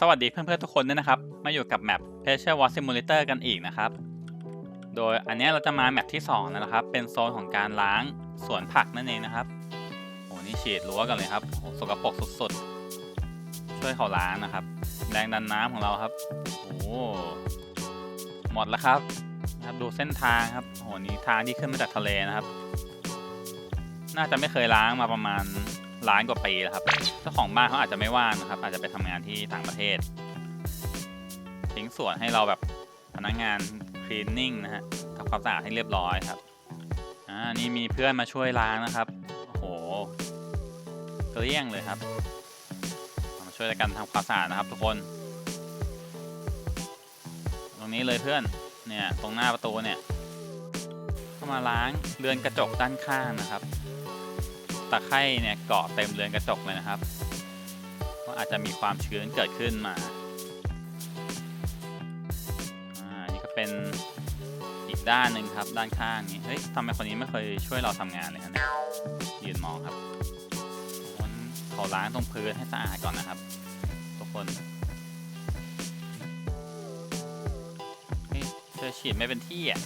สวัสดีเพื่อนๆทุกคนด้วยนะครับ มาอยู่กับแมป Pressure Wash Simulator กันอีกนะครับ โดยอันนี้เราจะมาแมปที่2แล้วนะครับ เป็นโซนของการล้างสวนผักนั่นเองนะครับโอ้นี่ฉีดรั้วกันเลยครับโอ้สกปรกสุดๆ ช่วยเขาล้างนะครับ แรงดันน้ำของเราครับโอ้หมดแล้วครับนะครับ ดูเส้นทางครับโอ้นี่ทางที่ขึ้นมาจากทะเลนะครับ น่าจะไม่เคยล้างมาประมาณ ล้านกว่าปีแล้วครับเจ้าของบ้านเขาอาจจะไม่ว่างนะครับ อาจจะไปทำงานที่ต่างประเทศ ทิ้งส่วนให้เราแบบพนักงานคลีนนิ่งนะฮะทำความสะอาดให้เรียบร้อยครับอ่านี่มีเพื่อนมาช่วยล้างนะครับโอ้โหเกลี้ยงเลยครับมาช่วยกันทำความสะอาดนะครับ ทุกคน ตรงนี้เลยเพื่อนเนี่ยตรงหน้าประตูเนี่ยเข้ามาล้างเรือนกระจกด้านข้างนะครับ ตะไคร่เนี่ยเกาะเต็มเรือนกระจกเลยนะครับว่าอาจจะมีความชื้นเกิดขึ้นมาอ่านี่ก็เป็นอีกด้านหนึ่งครับด้านข้างนี้เฮ้ยทำไมคนนี้ไม่เคยช่วยเราทำงานเลยนี่ยยืนมองครับงั้นเขาล้างตรงพื้นให้สะอาดก่อนนะครับ ทุกคนเฮ้ยเธอฉีดไม่เป็นที่อะ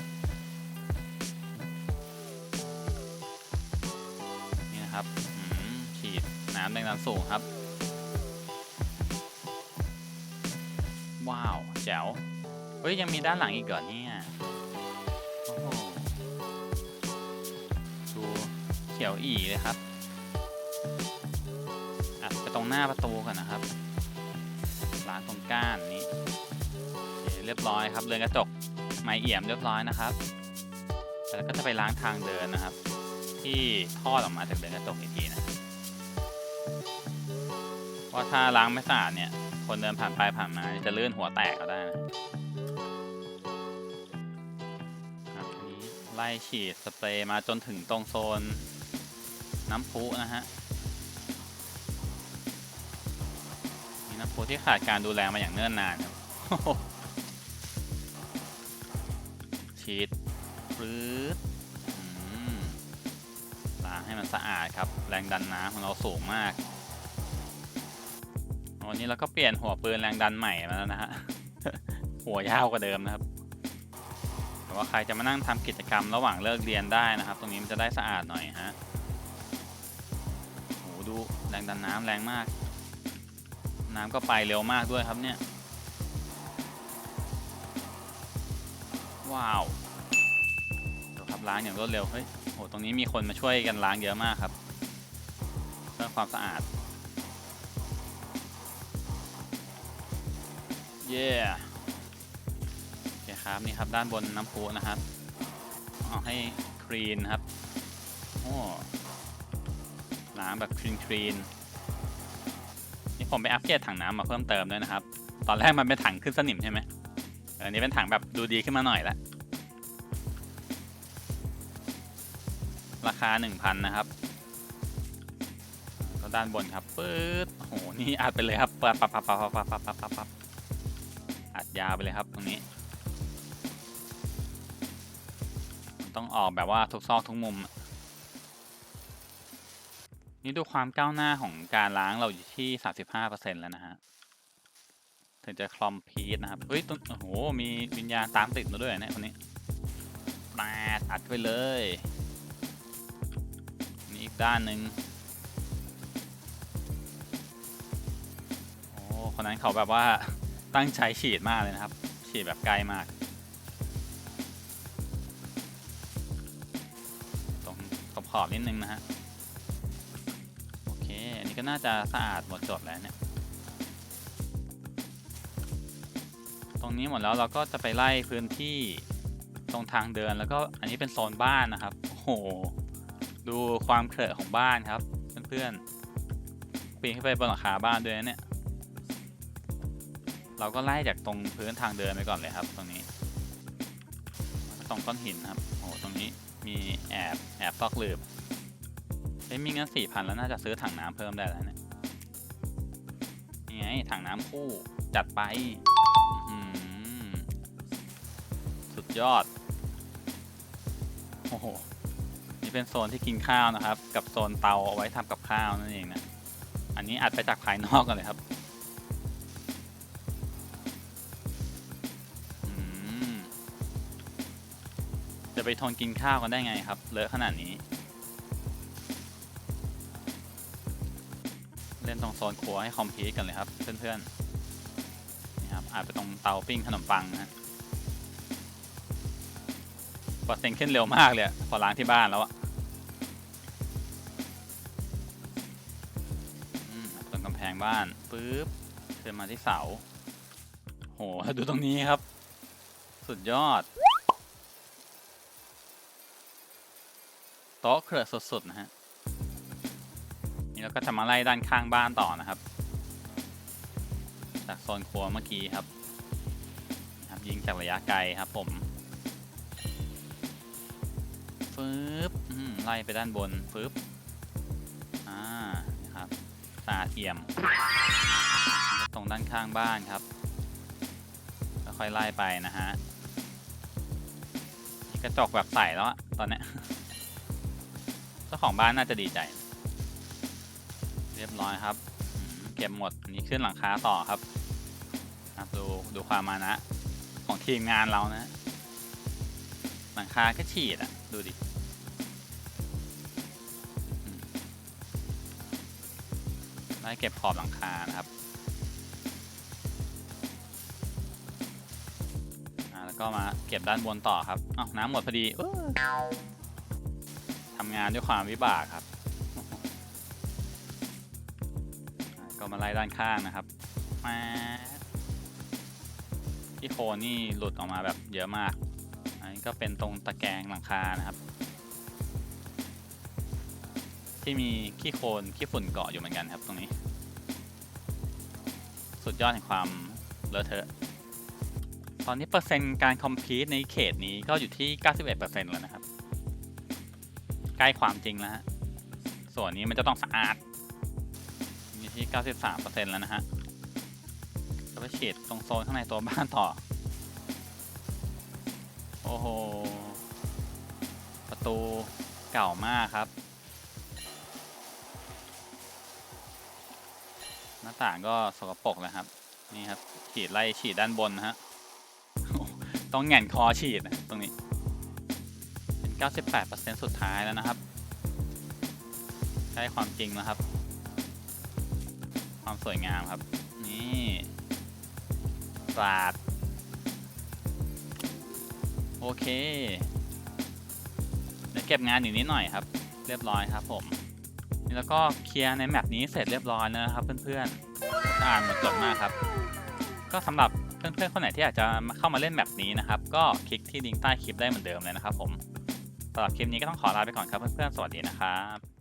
แรงดันสูงครับ ว้าว แจ๋ว เฮ้ย ยังมีด้านหลังอีกเหรอเนี่ยโอ้โหดูเขียวอีเลยครับอะไปตรงหน้าประตูก่อนนะครับล้างตรงก้านนี้เคเรียบร้อยครับเรือนกระจกไม้เอี่ยมเรียบร้อยนะครับแล้วก็จะไปล้างทางเดินนะครับ ที่ทอดออกมาจากเรือนกระจกอีกทีนะ เพราะถ้าล้างไม่สะอาดเนี่ย คนเดินผ่านไปผ่านมาจะลื่นหัวแตกก็ได้นะครับอันนี้ไล่ฉีดสเปรย์มาจนถึงตรงโซนน้ำพุนะฮะนี่น้ำพุที่ขาดการดูแลมาอย่างเนิ่นนานครับฉีดปื๊ดอืมล้างให้มันสะอาดครับ แรงดันน้ำของเราสูงมาก วันนี้เราก็เปลี่ยนหัวปืนแรงดันใหม่มาแล้วนะฮะ หัวยาวกว่าเดิมนะครับ แต่ว่าใครจะมานั่งทำกิจกรรมระหว่างเลิกเรียนได้นะครับ ตรงนี้มันจะได้สะอาดหน่อยฮะโหดูแรงดันน้ำแรงมาก น้ำก็ไปเร็วมากด้วยครับเนี่ย ว้าวครับล้างอย่างรวดเร็ว เฮ้ย โห ตรงนี้มีคนมาช่วยกันล้างเยอะมากครับ เพื่อความสะอาด เย้โอเคครับนี่ครับด้านบนน้ำพุนะครับเอาให้คลีนครับโอ้ล้างแบบคลีนคลีนนี่ผมไปอัปเกรดถังน้ำมาเพิ่มเติมด้วยนะครับ ตอนแรกมันเป็นถังขึ้นสนิมใช่ไหมอออนนี้เป็นถังแบบดูดีขึ้นมาหน่อยละราคา 1,000 นะครับก็ด้านบนครับปื๊ดโอ้โห นี่อัดไปเลยครับ ปับปับปับปับปับปับปับปับปับ อัดยาวไปเลยครับตรงนี้ ต้องออกแบบว่าทุกซอกทุกมุม นี่ดูความก้าวหน้าของการล้างเราอยู่ที่ 35%แล้วนะฮะ ถึงจะคลอมพีทนะครับ เฮ้ยต้นโอ้โห มีวิญญาณตามติดมาด้วยเนี่ยคนนี้ปาดอัดไปเลยนี่อีกด้านหนึ่งโอ้คนนั้นเขาแบบว่า ตั้งใจฉีดมากเลยนะครับ ฉีดแบบใกล้มาก ตรงขอบขอบนิดนึงนะฮะ โอเค อันนี้ก็น่าจะสะอาดหมดจดแล้วเนี่ย ตรงนี้หมดแล้วเราก็จะไปไล่พื้นที่ตรงทางเดินแล้วก็อันนี้เป็นโซนบ้านนะครับ โอ้โห ดูความเคอะของบ้านครับ เพื่อนๆปีนขึ้นไปบนหลังคาบ้านด้วยนะเนี่ย เราก็ไล่จากตรงพื้นทางเดินไปก่อนเลยครับ ตรงนี้ ตรงก้อนหินครับโอ้โหตรงนี้มีแอบแอบซอกหลืบเฮ้ยมีเงินสี่พันแล้วน่าจะซื้อถังน้ำเพิ่มได้แล้วเนี่ยนี่ไงถังน้ำคู่จัดไปสุดยอดโอ้โหนี่เป็นโซนที่กินข้าวนะครับ กับโซนเตาเอาไว้ทำกับข้าวนั่นเองนะอันนี้อัดไปจากภายนอกกันเลยครับ จะไปทนกินข้าวกันได้ไงครับ เลอะขนาดนี้ เล่นตรงโซนครัวให้คอมพีทกันเลยครับ เพื่อนๆนี่ครับอาจไปตรงเตาปิ้งขนมปังนะปอร์เซ็นต์ขึ้นเร็วมากเลยพอล้างที่บ้านแล้วอะตรงกำแพงบ้านปึ๊บขึ้นมาที่เสาโหดูตรงนี้ครับ สุดยอด โต๊ะเครือสุดๆนะฮะนี่เราก็จะมาไล่ด้านข้างบ้านต่อนะครับ จากโซนครัวเมื่อกี้ครับครับยิงจากระยะไกลครับผมฟึบไล่ไปด้านบนฟึบอ่านะครับตาเทียม ตรงด้านข้างบ้านครับแล้วค่อยไล่ไปนะฮะกระจกแบบใสแล้วตอนเนี้ย เจ้าของบ้านน่าจะดีใจ เรียบร้อยครับ เก็บหมด อันนี้ขึ้นหลังคาต่อครับครับดูดูความมานะ ของทีมงานเรานะ หลังคาก็ฉีดอะดูดิมไล่เก็บขอบหลังคานะครับแล้วก็มาเก็บด้านบนต่อครับอ้าน้ำหมดพอดีอ ทำงานด้วยความวิบากครับ ก็มาไล่ด้านข้างนะครับมาที่โคนนี่หลุดออกมาแบบเยอะมาก อันนี้ก็เป็นตรงตะแกรงหลังคานะครับ ที่มีขี้โคลนขี้ฝุ่นเกาะอยู่เหมือนกันครับตรงนี้ สุดยอดแห่งความเลอะเทอะ ตอนนี้เปอร์เซ็นต์การคอมพีตในเขตนี้ก็อยู่ที่ 91%แล้วนะครับ ใกล้ความจริงแล้วฮะ ส่วนนี้มันจะต้องสะอาดอยู่ที่ 93%แล้วนะฮะก็ไปฉีดตรงโซนข้างในตัวบ้านต่อ โอ้โห ประตูเก่ามากครับ หน้าต่างก็สกปรกแล้วครับ นี่ครับ ฉีดไล่ฉีดด้านบนนะฮะ ต้องแหง่นคอฉีดนะตรงนี้ 98%สุดท้ายแล้วนะครับใช้ความจริงแล้วครับ ความสวยงามครับ นี่ปราดโอเค เดี๋ยวเก็บงานอยู่นิดหน่อยครับ เรียบร้อยครับผมแล้วก็เคลียร์ในแมปนี้เสร็จเรียบร้อยแล้วนะครับเพื่อนๆอ่านหมดจดมากครับ ก็สำหรับเพื่อนๆคนไหนที่อยากจะมาเข้ามาเล่นแมปนี้นะครับ ก็คลิกที่ลิงก์ใต้คลิปได้เหมือนเดิมเลยนะครับผม สำหรับคลิปนี้ก็ต้องขอลาไปก่อนครับเพื่อนๆสวัสดีนะครับ